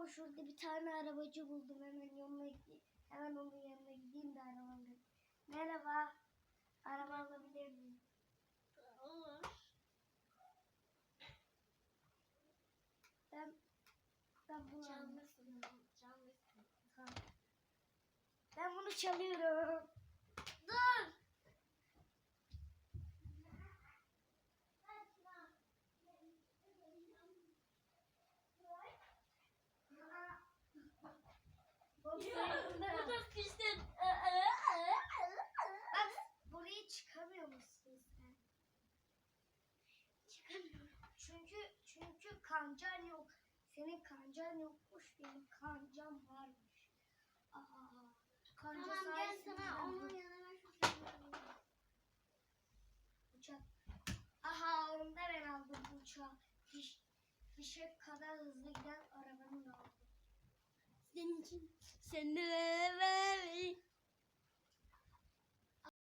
Aa şurada bir tane arabacı buldum. Hemen yanına gideyim. Hemen onun yanına gideyim de arabamla. Merhaba. Araba alabilir miyim? Olur. Ben ben bunu Çalmışsın. Çalmışsın. Ben bunu çalıyorum. Dur. Bak Bu da piştin. buraya çıkamıyor musun sen? Çıkamıyorum. Çünkü çünkü kancan yok. Senin kancan yokmuş, benim kancam varmış. Aa, kanca Tamam gel sana onun yanına uçak. Aha onu da ben aldım uçağı. Fiş, fişek kadar hızlı giden arabanın aldım. Send Cinderella.